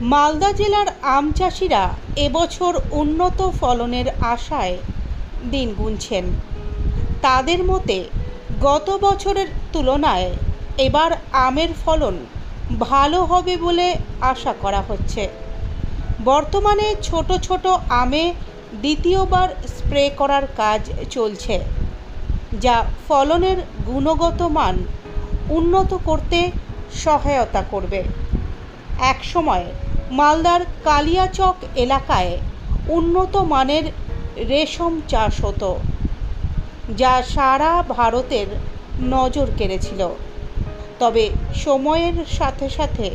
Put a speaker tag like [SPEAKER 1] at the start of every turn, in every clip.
[SPEAKER 1] মালদা জেলার আম চাষিরা এবছর উন্নত ফলনের আশায় দিন গুনছেন। তাদের মতে, গত বছরের তুলনায় এবার আমের ফলন ভালো হবে বলে আশা করা হচ্ছে। বর্তমানে ছোট ছোট আমে দ্বিতীয়বার স্প্রে করার কাজ চলছে, যা ফলনের গুণগত মান উন্নত করতে সহায়তা করবে। এক একসময় মালদার কালিয়াচক এলাকায় উন্নত মানের রেশম চাষ হতো, যা সারা ভারতের নজর কেড়েছিল। তবে সময়ের সাথে সাথে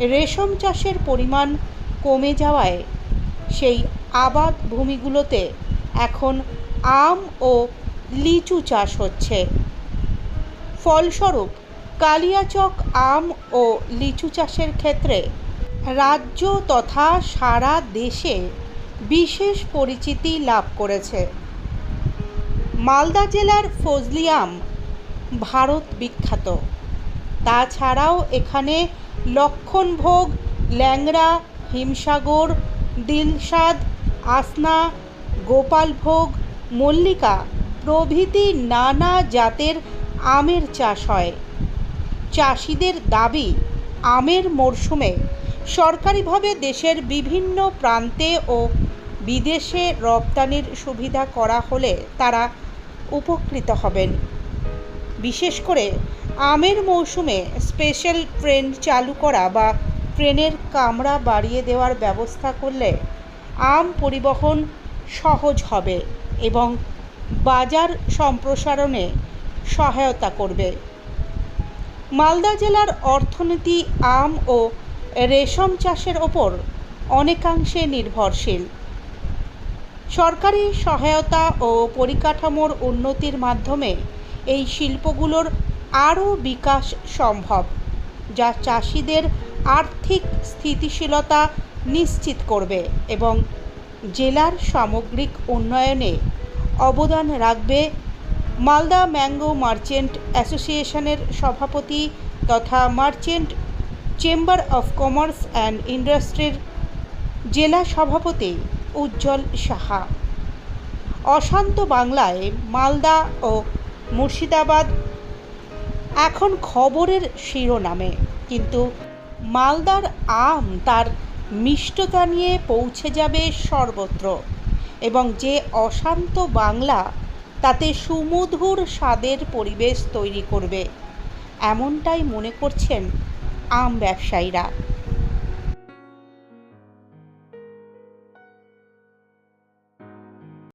[SPEAKER 1] রেশম চাষের পরিমাণ কমে যাওয়ায় সেই আবাদ ভূমিগুলোতে এখন আম ও লিচু চাষ হচ্ছে। ফলস্বরূপ কালিয়াচক আম ও লিচু চাষের ক্ষেত্রে রাজ্য তথা সারা দেশে বিশেষ পরিচিতি লাভ করেছে। মালদা জেলার ফজলি আম ভারত বিখ্যাত। তাছাড়াও এখানে লক্ষণভোগ, ল্যাংড়া, হিমসাগর, দিলশাদ, আসনা, গোপালভোগ, মল্লিকা প্রভৃতি নানা জাতের আমের চাষ হয়। চাষিদের দাবি, আমের মরশুমে সরকারিভাবে দেশের বিভিন্ন প্রান্তে ও বিদেশে রপ্তানির সুবিধা করা হলে তারা উপকৃত হবেন। বিশেষ করে আমের মৌসুমে স্পেশাল ট্রেন চালু করা বা ট্রেনের কামরা বাড়িয়ে দেওয়ার ব্যবস্থা করলে আম পরিবহন সহজ হবে এবং বাজার সম্প্রসারণে সহায়তা করবে। মালদা জেলার অর্থনীতি আম ও রেশম চাষের ওপর অনেকাংশে নির্ভরশীল। সরকারি সহায়তা ও পরিকাঠামোর উন্নতির মাধ্যমে এই শিল্পগুলোর আরও বিকাশ সম্ভব, যা চাষিদের আর্থিক স্থিতিশীলতা নিশ্চিত করবে এবং জেলার সামগ্রিক উন্নয়নে অবদান রাখবে মালদা ম্যাঙ্গো মার্চেন্ট অ্যাসোসিয়েশনের সভাপতি তথা merchant chamber of commerce and ইন্ডাস্ট্রির জেলা সভাপতি উজ্জ্বল সাহা। অশান্ত বাংলায় মালদা ও মুর্শিদাবাদ এখন খবরের শিরোনামে। কিন্তু মালদার আম তার মিষ্টতা নিয়ে পৌঁছে যাবে সর্বত্র এবং যে অশান্ত বাংলা তাতে সুমধুর স্বাদের পরিবেশ তৈরি করবে, এমনটাই মনে করছেন আম ব্যবসায়ীরা।